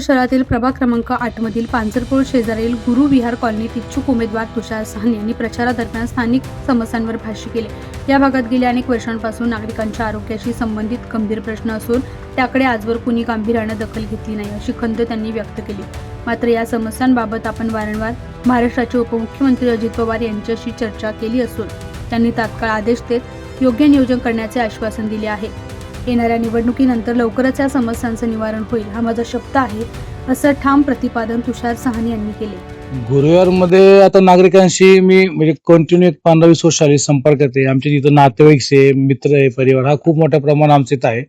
शहरातील प्रभाग क्रमांक आठ मधील शेजारील गुरु विहार कॉलनीत इच्छुक उमेदवार तुषार साहनी यांनी प्रचारादरम्यान स्थानिक समस्यांवर भाष्य केले. या भागात गेल्या अनेक वर्षांपासून नागरिकांच्या आरोग्याशी संबंधित गंभीर प्रश्न असून त्याकडे आजवर कुणी गांभीर्यानं दखल घेतली नाही अशी खंत त्यांनी व्यक्त केली. मात्र या समस्यांबाबत आपण वारंवार महाराष्ट्राचे उपमुख्यमंत्री अजित पवार यांच्याशी चर्चा केली असून त्यांनी तात्काळ आदेश देत योग्य नियोजन करण्याचे आश्वासन दिले आहे. येणाऱ्या निवडणुकीनंतर लवकरच या समस्यांचं निवारण होईल. हा माझा शब्द आहे असं ठाम प्रतिपादन तुषार सहानी यांनी केले. गुरुवारमध्ये आता नागरिकांशी मी म्हणजे कंटिन्यू एक पंधरा वीस वर्ष आली संपर्कात आहे आमच्या तिथं नातेवाईक आहे मित्र आहे परिवार हा खूप मोठ्या प्रमाणात आमच्या इथं आहे.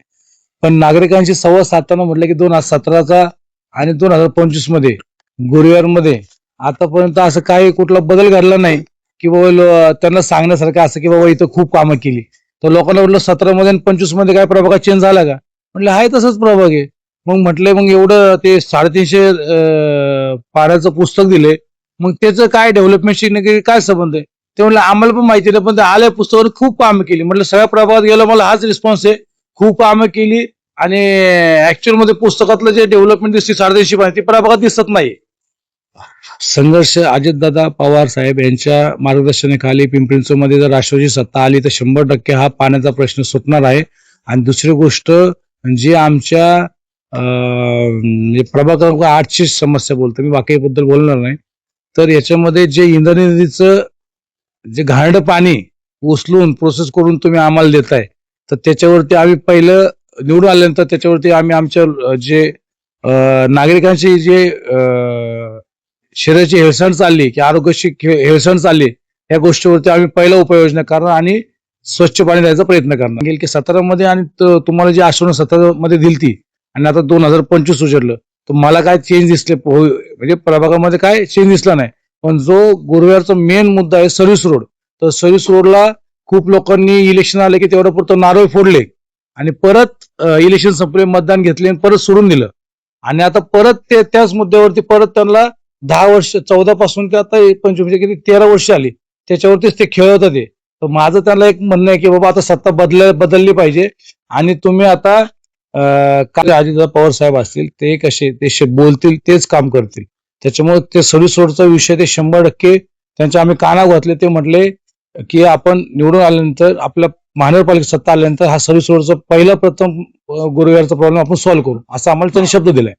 पण नागरिकांशी संवाद साधताना म्हटलं की दोन हजार सतराचा आणि दोन हजार पंचवीसमध्ये गुरुवारमध्ये आतापर्यंत असं काही कुठला बदल घडला नाही की बाबा त्यांना सांगण्यासारखं असं की बाबा इथं खूप कामं केली. तर लोकांना म्हटलं सतरा मध्ये आणि पंचवीसमध्ये काय प्रभागात चेंज झाला का? म्हटलं आहे तसंच प्रभाग आहे. मग म्हटलं मग एवढं ते साडेतीनशे पाण्याचं पुस्तक दिले. मग त्याचं काय डेव्हलपमेंटशी नक्की काय संबंध आहे? ते म्हणलं आम्हाला पण माहिती नाही पण ते आल्या पुस्तकावर खूप कामं केली. म्हटलं सगळ्या प्रभागात गेलं मला हाच रिस्पॉन्स आहे. खूप कामं केली आणि ऍक्च्युअलमध्ये पुस्तकातलं जे डेव्हलपमेंट दिसते साडेतीनशे पाणी ती प्रभागात दिसत नाही. संघर्ष अजितदादा पवार साहेब यांच्या मार्गदर्शनाखाली पिंपरी जर राष्ट्रवादी सत्ता आली तर शंभर टक्के हा पाण्याचा प्रश्न सुटणार आहे. आणि दुसरी गोष्ट जी आमच्या म्हणजे प्रभाग क्रमांक आठची समस्या बोलतो मी बाकीबद्दल बोलणार नाही. तर याच्यामध्ये जे इंधन नदीचं जे घाणड पाणी उचलून प्रोसेस करून तुम्ही आम्हाला देताय तर त्याच्यावरती आम्ही पहिलं निवडून आल्यानंतर त्याच्यावरती आम्ही आमच्या जे नागरिकांची जे शरीराची हेळसण चालली की आरोग्याची हेळसण चालली या गोष्टीवरती आम्ही पहिला उपाययोजना करणार आणि स्वच्छ पाणी द्यायचा प्रयत्न करणार गेल की सतरा मध्ये आणि तुम्हाला जी आश्वासन सतरा मध्ये दिलती आणि आता दोन हजार पंचवीस उचललं तर मला काय चेंज दिसले? हो, म्हणजे प्रभागामध्ये काय चेंज दिसला नाही. पण जो गुरुवारचा मेन मुद्दा आहे सर्व्हिस रोड तर सर्व्हिस रोडला खूप लोकांनी इलेक्शन आले की तेवढ्या पुरतं नारळ फोडले. आणि परत इलेक्शन संपले मतदान घेतले आणि परत सोडून दिलं. आणि आता परत ते त्याच मुद्द्यावरती परत त्यांना दहा वर्ष चौदा पासून ते आता पंचवीस म्हणजे किती तेरा वर्ष आली. त्याच्यावरतीच ते खेळत होते तर माझं त्यांना एक म्हणणं आहे की बाबा आता सत्ता बदल बदलली पाहिजे आणि तुम्ही आता काय अजितदा पवार साहेब असतील ते कसे ते बोलतील तेच काम करतील. त्याच्यामुळे ते सर्व्हिस विषय ते शंभर टक्के त्यांच्या आम्ही काना घातले. ते म्हटले की आपण निवडून आल्यानंतर आपल्या महानगरपालिका सत्ता आल्यानंतर हा सर्व्हिस पहिला प्रथम गुरुवारचा प्रॉब्लेम आपण सॉल्व्ह करू. असा आम्हाला त्यांनी शब्द दिलाय.